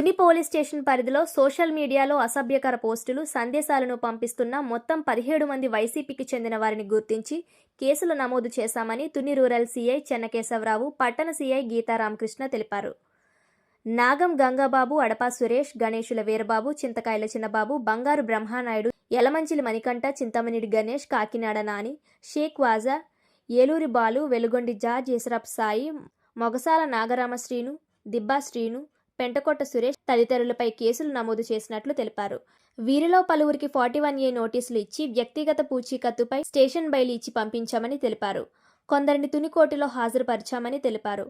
Tuni police station పరిధిలో social మీడియాలో అసభ్యకర పోస్టులు సందేశాలను పంపిస్తున్న మొత్తం పదిహేడు మంది వైసీపీకి చెందిన వారిని గుర్తించి కేసులు నమోదు చేశామని తుని రూరల్ సీఐ చెన్నకేశవరావు పట్టణ సీఐ గీతారామకృష్ణ తెలిపారు. నాగం గంగాబాబు అడపా సురేష్ గణేషుల వీరబాబు చింతకాయల చిన్నబాబు బంగారు బ్రహ్మానాయుడు యలమంచిలి మణికంఠ చింతమనేడి గణేష్ కాకినాడ నాని షేక్ వాజా ఏలూరి బాలు వెలుగొండి జార్జ్ ఇసరప్ సాయి మొగసాల నాగరామ శ్రీను దిబ్బా శ్రీను పెంటకొట్ట సురేష్ తదితరులపై కేసులు నమోదు చేసినట్లు తెలిపారు. వీరిలో పలువురికి ఫార్టీ వన్ ఏ నోటీసులు ఇచ్చి వ్యక్తిగత పూచీకత్తుపై స్టేషన్ బయలు ఇచ్చి పంపించామని తెలిపారు. కొందరిని తునికోటిలో హాజరుపరిచామని తెలిపారు.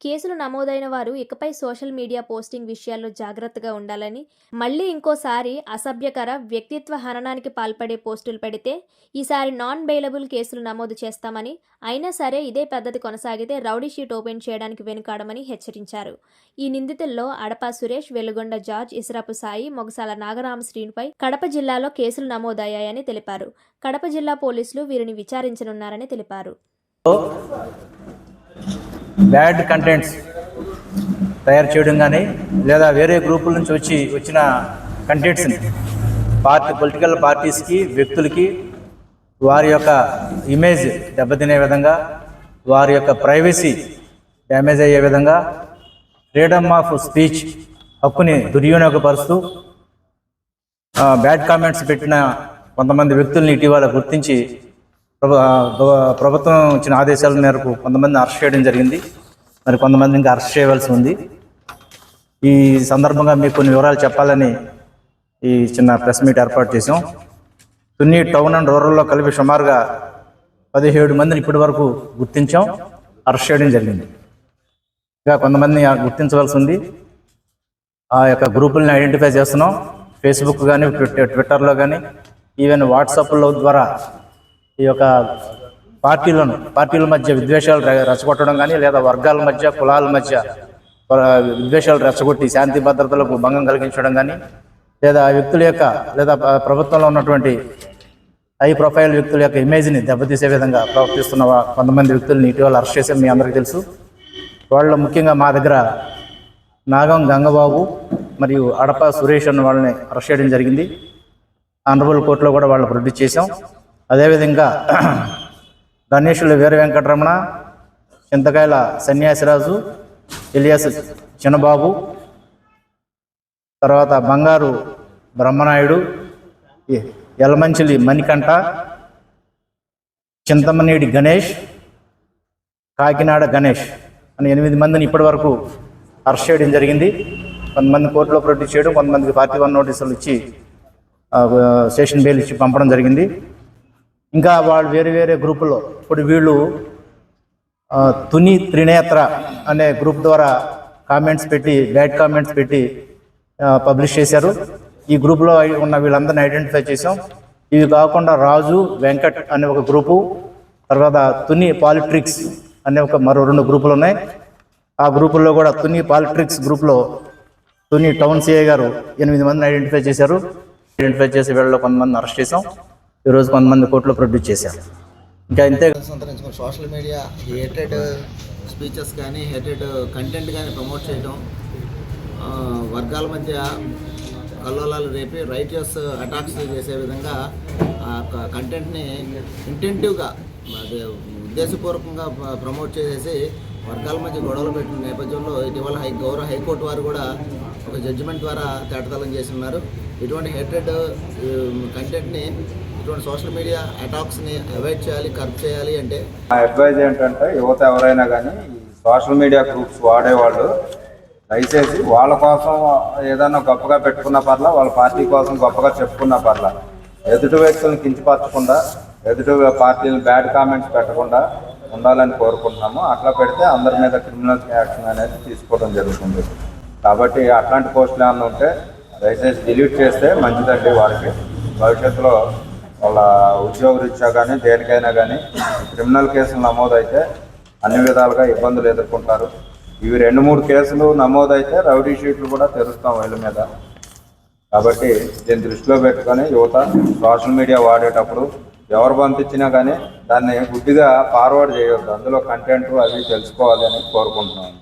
కేసులు నమోదైన వారు ఇకపై సోషల్ మీడియా పోస్టింగ్ విషయాల్లో జాగ్రత్తగా ఉండాలని మళ్ళీ ఇంకోసారి అసభ్యకర వ్యక్తిత్వ హననానికి పాల్పడే పోస్టులు పెడితే ఈసారి నాన్ బెయిలబుల్ కేసులు నమోదు చేస్తామని అయినా సరే ఇదే పద్ధతి కొనసాగితే రౌడీ షీట్ ఓపెన్ చేయడానికి వెనుకాడమని హెచ్చరించారు. ఈ నిందితుల్లో అడపా సురేష్ వెలుగొండ జార్జ్ ఇసరాపు సాయి మొగసాల నాగరామ శ్రీనిపై కడప జిల్లాలో కేసులు నమోదయ్యాయని తెలిపారు. కడప జిల్లా పోలీసులు వీరిని విచారించనున్నారని తెలిపారు. బ్యాడ్ కంటెంట్స్ తయారు చేయడం కానీ లేదా వేరే గ్రూపుల నుంచి వచ్చి వచ్చిన కంటెంట్స్ని పార్టీ పొలిటికల్ పార్టీస్కి వ్యక్తులకి వారి యొక్క ఇమేజ్ దెబ్బతినే విధంగా వారి యొక్క ప్రైవసీ డ్యామేజ్ అయ్యే విధంగా ఫ్రీడమ్ ఆఫ్ స్పీచ్ హక్కుని దుర్వినియోగపరుస్తూ బ్యాడ్ కామెంట్స్ పెట్టిన కొంతమంది వ్యక్తుల్ని ఇటీవల గుర్తించి ప్రభుత్వం ఇచ్చిన ఆదేశాల మేరకు కొంతమంది అరెస్ట్ చేయడం జరిగింది. మరి కొంతమంది ఇంకా అరెస్ట్ చేయవలసి ఉంది. ఈ సందర్భంగా మీకు కొన్ని వివరాలు చెప్పాలని ఈ చిన్న ప్రెస్ మీట్ ఏర్పాటు చేసాం తుని టౌన్ అండ్ రూరల్లో కలిపి సుమారుగా పదిహేడు మందిని ఇప్పటి వరకు గుర్తించాం అరెస్ట్ చేయడం జరిగింది. ఇంకా కొంతమందిని గుర్తించవలసి ఉంది. ఆ యొక్క గ్రూపుల్ని ఐడెంటిఫై చేస్తున్నాం. ఫేస్బుక్ కానీ ట్విట్టర్లో కానీ ఈవెన్ వాట్సాప్లో ద్వారా ఈ యొక్క పార్టీలను పార్టీల మధ్య విద్వేషాలు రచ్చగొట్టడం రెచ్చగొట్టడం కానీ లేదా వర్గాల మధ్య కులాల మధ్య విద్వేషాలు రెచ్చగొట్టి శాంతి భద్రతలకు భంగం కలిగించడం కానీ లేదా వ్యక్తుల యొక్క లేదా ప్రభుత్వంలో ఉన్నటువంటి హై ప్రొఫైల్ వ్యక్తుల యొక్క ఇమేజ్ని దెబ్బతీసే విధంగా ప్రవర్తిస్తున్న కొంతమంది వ్యక్తుల్ని ఇటీవల అరెస్ట్ చేసే మీ అందరికీ తెలుసు. వాళ్ళు ముఖ్యంగా మా దగ్గర నాగం గంగబాబు మరియు అడప సురేష్ అన్న వాళ్ళని అరెస్ట్ చేయడం జరిగింది. ఆనరబుల్ కోర్టులో కూడా వాళ్ళు ప్రొడ్యూస్ చేశాం. అదేవిధంగా గణేషుల వీర వెంకటరమణ చింతకాయల సన్యాసిరాజు ఇలియాస్ చిన్నబాబు తర్వాత బంగారు బ్రహ్మనాయుడు ఎలమంచిలి మణికంఠ చింతమనేడి గణేష్ కాకినాడ గణేష్ అని ఎనిమిది మందిని ఇప్పటి వరకు అరెస్ట్ చేయడం జరిగింది. కొంతమంది కోర్టులో ప్రొడ్యూస్ చేయడం కొంతమందికి పార్టీ వన్ నోటీసులు ఇచ్చి స్టేషన్ బెయిల్ ఇచ్చి పంపడం జరిగింది. ఇంకా వాళ్ళు వేరే వేరే గ్రూపుల్లో. ఇప్పుడు వీళ్ళు తుని త్రినేత్ర అనే గ్రూప్ ద్వారా కామెంట్స్ పెట్టి బ్యాడ్ కామెంట్స్ పెట్టి పబ్లిష్ చేశారు. ఈ గ్రూప్లో ఉన్న వీళ్ళందరిని ఐడెంటిఫై చేసాం ఇవి కాకుండా రాజు వెంకట్ అనే ఒక గ్రూపు తర్వాత తుని పాలిట్రిక్స్ అనే ఒక మరో రెండు గ్రూపులు ఉన్నాయి. ఆ గ్రూపుల్లో కూడా తుని పాలిట్రిక్స్ గ్రూప్లో తుని టౌన్ సిఐ గారు ఎనిమిది మందిని ఐడెంటిఫై చేశారు. ఐడెంటిఫై చేసి వీళ్ళలో కొంతమంది అరెస్ట్ చేసాం ఈరోజు కొంతమంది కోర్టులో ప్రొడ్యూస్ చేశారు ఇంకా ఇంతే సంతరించుకుని సోషల్ మీడియా హేటెడ్ స్పీచెస్ కానీ హేటెడ్ కంటెంట్ కానీ ప్రమోట్ చేయడం వర్గాల మధ్య కల్లోలాలు రేపి రైటియస్ అటాక్స్ చేసే విధంగా ఆ కంటెంట్ని ఇంటెంటివ్గా అదే ఉద్దేశపూర్వకంగా ప్రమోట్ చేసేసి వర్గాల మధ్య గొడవలు పెట్టిన నేపథ్యంలో ఇటీవల హై గౌరవ హైకోర్టు వారు కూడా ఒక జడ్జిమెంట్ ద్వారా తేటతలం చేసి ఉన్నారు. ఇటువంటి హేటెడ్ కంటెంట్ని ఇటువంటి సోషల్ మీడియా అటాక్స్ని అవాయిడ్ చేయాలి కరెక్ట్ చేయాలి అంటే నా అడ్వైజ్ ఏంటంటే యువత ఎవరైనా కానీ సోషల్ మీడియా గ్రూప్స్ వాడేవాళ్ళు దయచేసి వాళ్ళ కోసం ఏదైనా గొప్పగా పెట్టుకున్న పర్లా వాళ్ళ పార్టీ కోసం గొప్పగా చెప్పుకున్న పర్లా ఎదుటి వ్యక్తులను కించపరచకుండా ఎదుటి పార్టీలు బ్యాడ్ కామెంట్స్ పెట్టకుండా ఉండాలని కోరుకుంటున్నాము. అట్లా పెడితే అందరి మీద క్రిమినల్ యాక్షన్ అనేది తీసుకోవడం జరుగుతుంది. కాబట్టి అట్లాంటి పోస్టులు ఏమైనా ఉంటే దయచేసి డిలీట్ చేస్తే మంచిదండి వారికి. భవిష్యత్తులో వాళ్ళ ఉద్యోగ రీత్యా కానీ దేనికైనా కానీ క్రిమినల్ కేసులు నమోదైతే అన్ని విధాలుగా ఇబ్బందులు ఎదుర్కొంటారు. ఇవి రెండు మూడు కేసులు నమోదైతే రౌడీ షీట్లు కూడా తెరుస్తాం వీళ్ళ మీద. కాబట్టి దీన్ని దృష్టిలో పెట్టుకొని యువత సోషల్ మీడియా వాడేటప్పుడు ఎవరు పంపించినా కానీ దాన్ని గుడ్డిగా ఫార్వర్డ్ చేయొద్దు. అందులో కంటెంట్ అవి తెలుసుకోవాలి అని కోరుకుంటున్నాం.